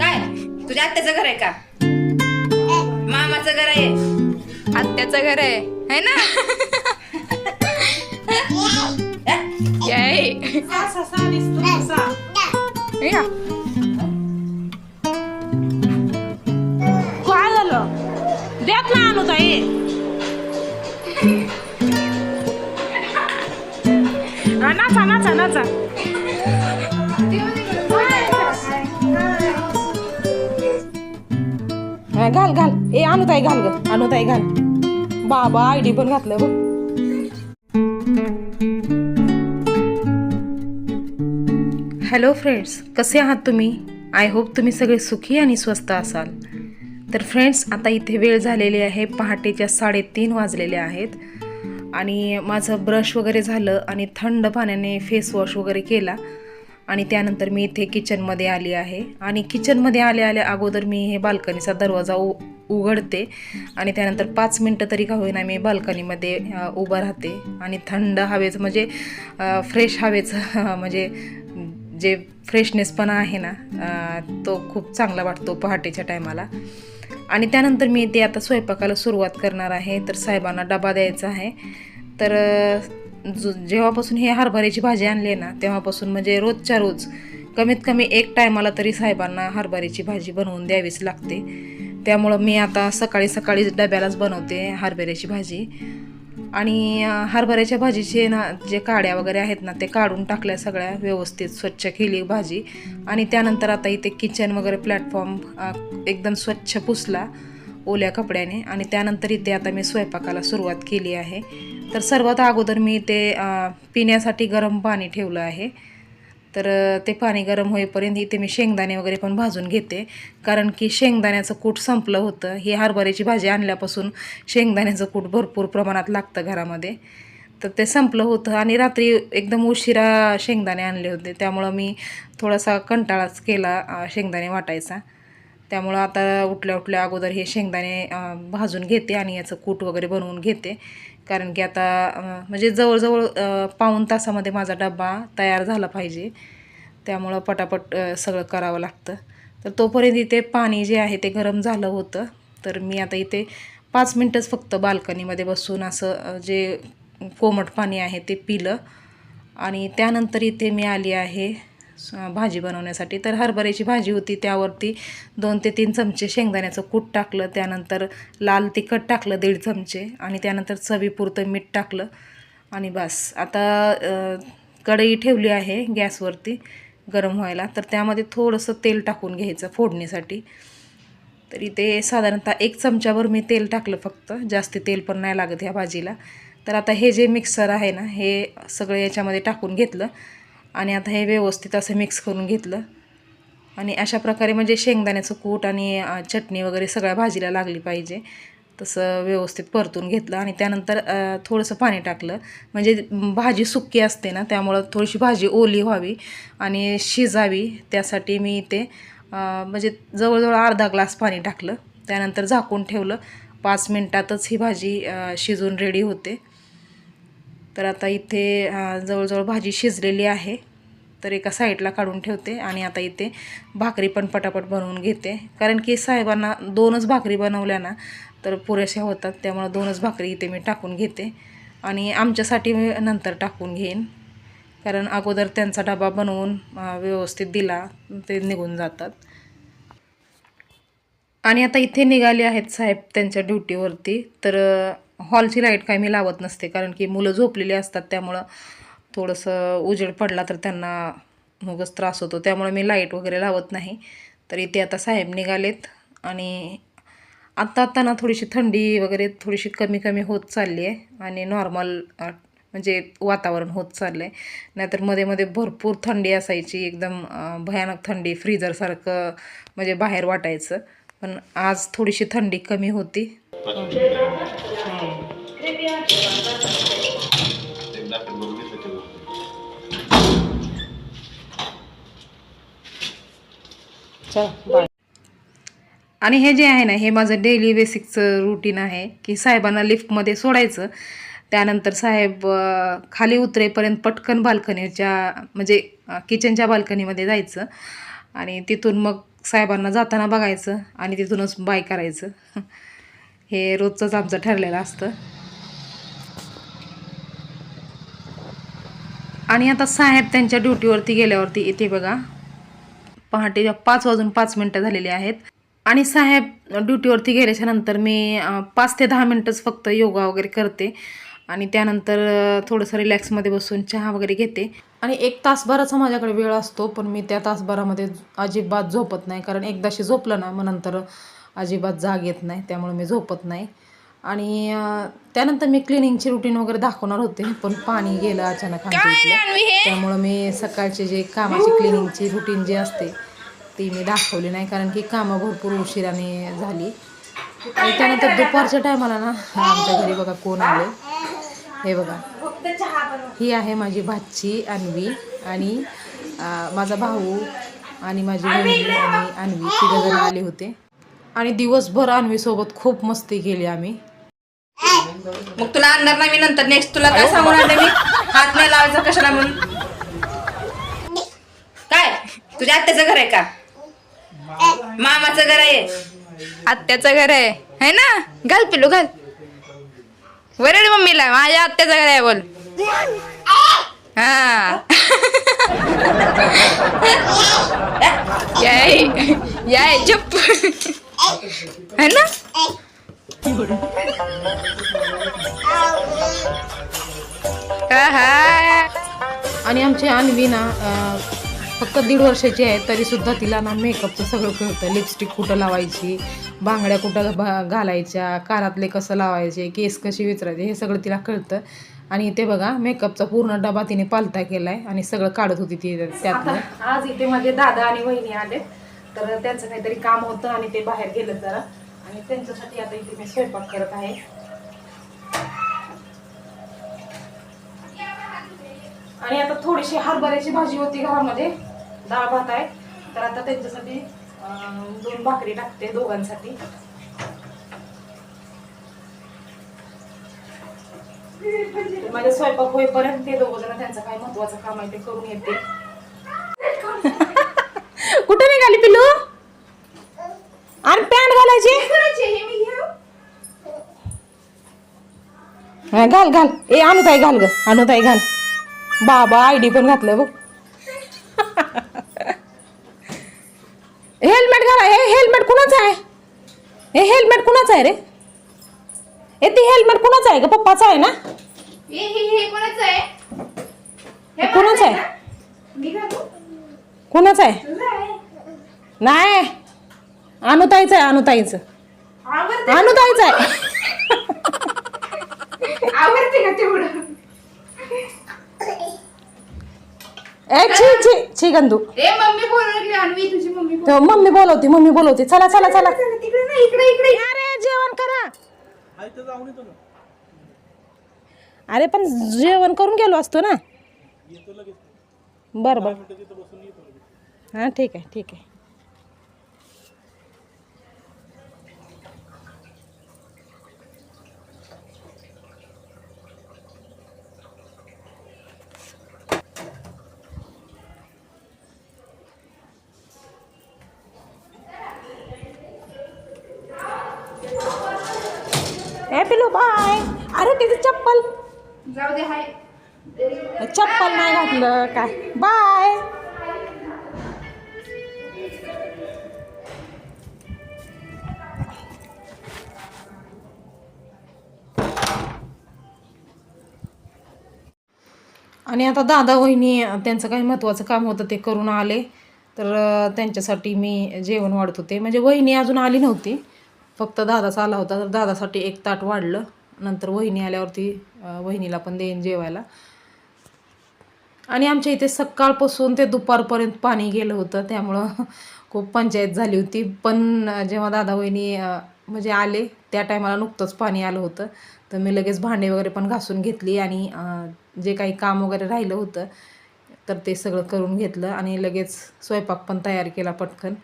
काय? तुझ्या आत्याचं घर आहे का? मामाचं घर आहे. आत्याचं घर आहे. है ना? याय. या. काय झालं? देत ना आणू ताई. नाचा नाचा नाचा. हा, घाल घाल. ए अनुताई घाल ग. अनुताई घाल. बाबा आयडी पण घातलं बघ. हॅलो फ्रेंड्स कसे आहात तुम्ही? आय होप तुम्ही सगळे सुखी आणि स्वस्त असाल. तर फ्रेंड्स आता इथे वेळ झालेली आहे पहाटेच्या साडेतीन वाजलेले आहेत. आणि माझं ब्रश वगैरे झालं आणि थंड पाण्याने फेस वॉश वगैरे केला. आणि त्यानंतर मी इथे किचनमध्ये आली आहे. आणि किचनमध्ये आल्या आल्या अगोदर मी हे बाल्कनीचा दरवाजा उ उघडते. आणि त्यानंतर पाच मिनटं तरी का होईना मी बाल्कनीमध्ये उभं राहते. आणि थंड हवेचं म्हणजे फ्रेश हवेचं म्हणजे जे फ्रेशनेसपणा आहे ना तो खूप चांगला वाटतो पहाटेच्या टायमाला आणि त्यानंतर मी ते आता स्वयंपाकाला सुरुवात करणार आहे. तर साहेबांना डबा द्यायचा आहे. तर जो जेव्हापासून हे हरभऱ्याची भाजी आणली आहे ना तेव्हापासून म्हणजे रोजच्या रोज कमीत कमी एक टायमाला तरी साहेबांना हरभऱ्याची भाजी बनवून द्यावीच लागते. त्यामुळं मी आता सकाळी सकाळी डब्यालाच बनवते हरभऱ्याची भाजी. आणि हरभऱ्याच्या भाजीचे ना जे काड्या वगैरे आहेत ना ते काढून टाकल्या सगळ्या व्यवस्थित स्वच्छ केली भाजी. आणि त्यानंतर आता इथे किचन वगैरे प्लॅटफॉर्म एकदम स्वच्छ पुसला ओल्या कपड्याने. आणि त्यानंतर इथे आता मी स्वयंपाकाला सुरुवात केली आहे. तर सर्वात अगोदर मी ते पिण्यासाठी गरम पाणी ठेवलं आहे. तर ते पाणी गरम होईपर्यंत इथे मी शेंगदाणे वगैरे पण भाजून घेते. कारण की शेंगदाण्याचं कूट संपलं होतं. ही हरभऱ्याची भाजी आणल्यापासून शेंगदाण्याचं कूट भरपूर प्रमाणात लागतं घरामध्ये. तर ते संपलं होतं आणि रात्री एकदम उशिरा शेंगदाणे आणले होते. त्यामुळं मी थोडासा कंटाळाच केला शेंगदाणे वाटायचा. त्यामुळं आता उठल्या उठल्या अगोदर हे शेंगदाणे भाजून घेते आणि याचं कूट वगैरे बनवून घेते. कारण की आता म्हणजे जवळजवळ पाऊन पाऊण तासामध्ये माझा डबा तयार झाला पाहिजे. त्यामुळं पटापट सगळं करावं लागतं. तर तोपर्यंत इथे पाणी जे आहे ते गरम झालं होतं. तर मी आता इथे पाच मिनटंच फक्त बाल्कनीमध्ये बसून असं जे कोमट पाणी आहे ते पिलं. आणि त्यानंतर इथे मी आली आहे भाजी बनवण्यासाठी. तर हरभऱ्याची भाजी होती त्यावरती दोन ते तीन चमचे शेंगदाण्याचं कूट टाकलं त्यानंतर लाल तिखट टाकलं दीड चमचे आणि त्यानंतर चवीपुरतं मीठ टाकलं आणि बस. आता कढई ठेवली आहे गॅसवरती गरम व्हायला. तर त्यामध्ये थोडंसं तेल टाकून घ्यायचं फोडणीसाठी. तर इथे साधारणतः एक चमच्यावर मी तेल टाकलं फक्त. जास्ती तेल पण नाही लागत ह्या भाजीला. तर आता हे जे मिक्सर आहे ना हे सगळं याच्यामध्ये टाकून घेतलं. आणि आता हे व्यवस्थित असं मिक्स करून घेतलं. आणि अशा प्रकारे म्हणजे शेंगदाण्याचं कूट आणि चटणी वगैरे सगळ्या भाजीला लागली पाहिजे. तसं व्यवस्थित परतून घेतलं आणि त्यानंतर थोडंसं पाणी टाकलं. म्हणजे भाजी सुक्की असते ना त्यामुळं थोडीशी भाजी ओली व्हावी आणि शिजावी. त्यासाठी मी ते म्हणजे जवळजवळ अर्धा ग्लास पाणी टाकलं. त्यानंतर झाकून ठेवलं. पाच मिनटातच ही भाजी शिजून रेडी होते. तर आता इथे जवळजवळ भाजी शिजलेली आहे. तर एका साईडला काढून ठेवते आणि आता इथे भाकरी पण पटापट बनवून घेते. कारण की साहेबांना दोनच भाकरी बनवल्या ना तर पुरेशा होतात. त्यामुळं दोनच भाकरी इथे मी टाकून घेते. आणि आमच्यासाठी मी नंतर टाकून घेईन. कारण अगोदर त्यांचा डबा बनवून व्यवस्थित दिला ते निघून जातात. आणि आता इथे निघाले आहेत साहेब त्यांच्या ड्युटीवरती. तर हॉलची लाइट काय मी लावत नसते. कारण की मुलं झोपलेली असतात. त्यामुळं थोडंसं उजेड पडला तर त्यांना मगच त्रास होतो. त्यामुळे मी लाइट वगैरे लावत नाही. तर इथे आता साहेब निघालेत आणि आत्ता आत्ता ना थोडीशी थंडी वगैरे थोडीशी कमी कमी होत चालली आहे आणि नॉर्मल म्हणजे वातावरण होत चाललं आहे नाहीतरमध्ये मध्ये भरपूर थंडी असायची. एकदम भयानक थंडी फ्रीजरसारखं म्हणजे बाहेर वाटायचं. पण आज थोडीशी थंडी कमी होती. चल बाय आणि हे जे आहे ना हे माझं डेली बेसिकचं रुटीन आहे की साहेबांना लिफ्टमध्ये सोडायचं. त्यानंतर साहेब खाली उतरेपर्यंत पटकन बाल्कनीच्या म्हणजे किचनच्या बाल्कनीमध्ये जायचं. आणि तिथून मग साहेबांना जाताना बघायचं आणि तिथूनच बाय करायचं. हे रोजचंच आमचं ठरलेलं असतं. आणि आता साहेब त्यांच्या ड्युटीवरती गेल्यावरती इथे बघा. पहाटे पाच वाजून पाच मिनटं झालेली आहेत. आणि साहेब ड्युटीवरती गेल्याच्यानंतर मी पाच ते दहा मिनटंच फक्त योगा वगैरे करते. आणि त्यानंतर थोडंसं रिलॅक्समध्ये बसून चहा वगैरे घेते. आणि एक तासभराचा माझ्याकडे वेळ असतो पण मी त्या तासभरामध्ये अजिबात झोपत नाही. कारण एकदाशी झोपलं ना मग नंतर अजिबात जाग येत नाही. त्यामुळे मी झोपत नाही. आणि त्यानंतर मी क्लिनिंगची रुटीन वगैरे दाखवणार होते पण पाणी गेलं अचानक आमच्या त्यामुळं मी सकाळचे जे कामाची क्लिनिंगची रुटीन जी असते ती मी दाखवली नाही कारण की कामं भरपूर उशिराने झाली. आणि त्यानंतर दुपारच्या टायमाला ना आमच्या घरी बघा कोण आले. हे बघा. ही आहे माझी भाची अन्वी आणि माझा भाऊ आणि माझी बहिणी आणि अन्वी. तिघजण आले होते. आणि दिवसभर अन्वीसोबत खूप मस्ती केली आम्ही. मग तुला आणणार नाही मी नंतर नेक्स्ट तुला काय सांगून आले मी? हात नाही लावायचा कशाला म्हणून? काय? तुझ्या आत्याचं घर आहे का? मामाचं घर आहे. आत्याचं घर आहे. है ना? घाल पिलू घाल. वरड मम्मीला. माझ्या आत्याचं घर आहे बोल. हा. याय. याय चुप. है ना. आणि आमची अन्वी ना फक्त दीड वर्षाची आहे तरीसुद्धा तिला ना मेकअपचं सगळं कळतं. लिपस्टिक कुठं लावायची बांगड्या कुठं घालायच्या कानातले कसं लावायचे केस कशी विचरायचे हे सगळं तिला कळतं. आणि ते बघा मेकअपचा पूर्ण डबा तिने पालता केलाय आणि सगळं काढत होती ती त्यातलं आज इथे माझे दादा आणि वहिनी आले. तर त्यांचं काहीतरी काम होतं आणि ते बाहेर गेलं जरा. आणि त्यांच्यासाठी आता इथे मी स्वयंपाक करत आहे. आणि आता थोडीशी हरभऱ्याची भाजी होती घरामध्ये. डाळ भात आहे. तर आता त्यांच्यासाठी दोन भाकरी टाकते दोघांसाठी. माझ्या स्वयंपाक होईपर्यंत ते दोघ जण त्यांचं काय महत्वाचं काम आहे ते करून येते. कुठे निघाली पिलू हा, घाल घाल. ए अनुताई घाल ग. अनुताई घाल. बाबा आयडी पण घातलं बघ. हेल्मेट घाला. हे हेल्मेट कुणाचं आहे? हे हेल्मेट कुणाचं आहे रे? ए ते हेल्मेट कुणाचं आहे ग? पप्पाचं आहे ना? हे हे हे कोणाचं आहे? हे कुणाचं आहे? कुणाचं आहे. नाही. अनुताईचं आहे अनुताईचं. अनुताईचं आहे. आवडते का तेवढं? ए छी छी छी गंदू. ए मम्मी बोलू लागली अन्वी तुझी मम्मी बोल- तो मम्मी बोलवते मम्मी बोलवते. चला चला चला. तिकडे नाही इकडे इकडे अरे जेवण करा. अरे पण जेवण करून गेलो असतो ना. बरं बरं. हां ठीक आहे ठीक आहे. ए पिलू बाय अरे तिथे चप्पल. जाऊ दे हाय. चप्पल नाही घातलं काय? बाय आणि आता दादा वहिनी त्यांचं काही महत्त्वाचं काम होतं ते करून आले. तर त्यांच्यासाठी मी जेवण वाढत होते. म्हणजे वहिनी अजून आली नव्हती. फक्त दादाचा आला होता तर दादासाठी एक ताट वाढलं. नंतर वहिनी आल्यावरती वहिनीला पण देईन जेवायला. आणि आमच्या इथे सकाळपासून ते दुपारपर्यंत पाणी गेलं होतं. त्यामुळं खूप पंचायत झाली होती. पण जेव्हा दादा वहिनी म्हणजे आले त्या टायमाला नुकतंच पाणी आलं होतं. तर मी लगेच भांडे वगैरे पण घासून घेतली आणि जे काही काम वगैरे राहिलं होतं तर ते सगळं करून घेतलं आणि लगेच स्वयंपाक पण तयार केला पटकन.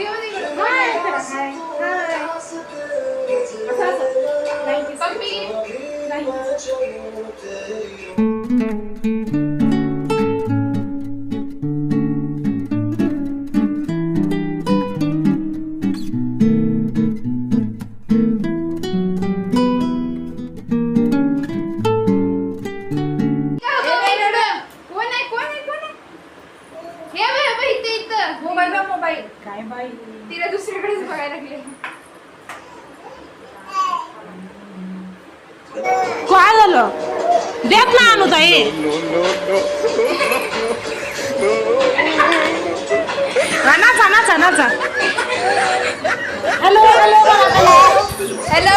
कोण ना आणू ताई नाचा नाचा नाचा हॅलो हॅलो हॅलो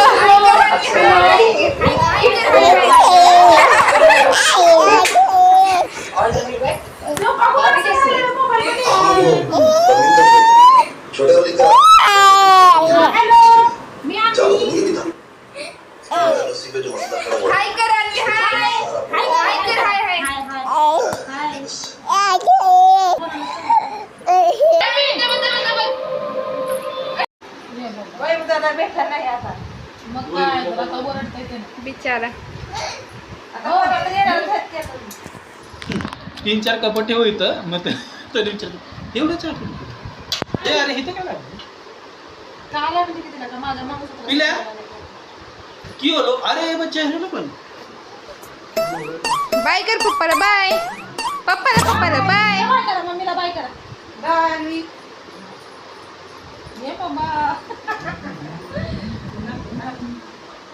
छोटे वाली का चलो ये भी था रस्सी पे जो मसला खड़ा हुआ हाय कर अन्वी हाय हाय कर हाय हाय बिचारा. तीन चार कपड ठेव इथं. मग ते- तरी विचार एवढं चार ए अरे इथं काय लागलं? पिल्या? की होलो अरे बच्चा आहे पण. बाय कर पप्पाला बाय. पप्पाला पप्पाला बाय.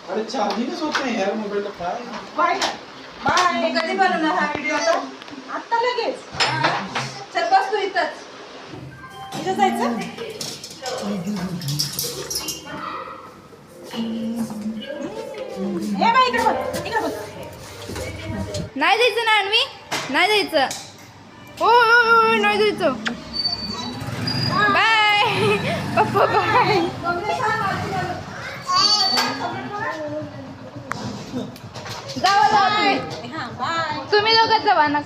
अरे चार्जिंगच होत नाही यार मोबाईलला काय? कधी बनवणार हा व्हिडिओ आता? आता लगेच। चल बस तू इथंच. इथं जायचं? हे बाई इकडे बघ इकडे बघ. नाही जायचं ना अन्वी? नाही जायचं. ओ ओ, ओ, नाही जायचं. बाय पप्पा बाय जावा जावा तुम्ही तुम्ही दोघं जावा ना.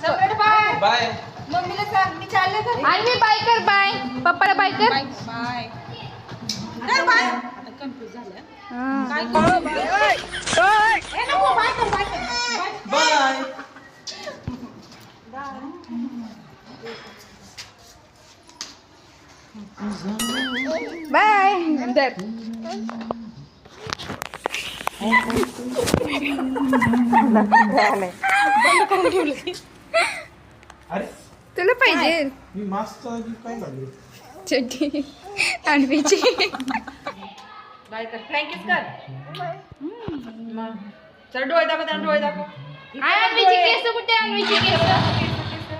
बाय. मम्मीला सांग मी चालले बाय कर बाय. पप्पाला बाय कर. बाय कर बाय. आता कन्फ्यूज झालं. काय करू ए नको बाय कर बाय कर. बाय. बाय. बाय. अरे. तुला पाहिजे. मी मास्कचा काय लागले चड्डी. अन्वीची बाय कर. फ्रँकीच कर मग. चल डोळे दाखव त्याला डोळे दाखव अन्वीची केस कुठे? अन्वीची केस.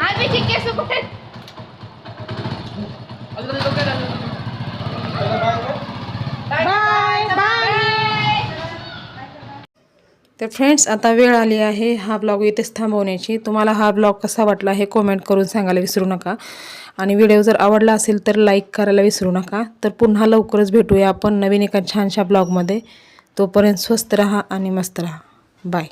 अन्वीची केस कुठे अजून डोक्यात आलं. चला बाय कर. बाय बाय तर फ्रेंड्स आता वेळ आली आहे हा ब्लॉग इथेच थांबवण्याची. तुम्हाला हा ब्लॉग कसा वाटला हे कमेंट करून सांगायला विसरू नका. आणि व्हिडिओ जर आवडला असेल तर लाईक करायला विसरू नका. तर पुन्हा लवकरच भेटूया आपण नवीन एका छानशा ब्लॉगमध्ये. तोपर्यंत स्वस्त रहा आणि मस्त रहा. बाय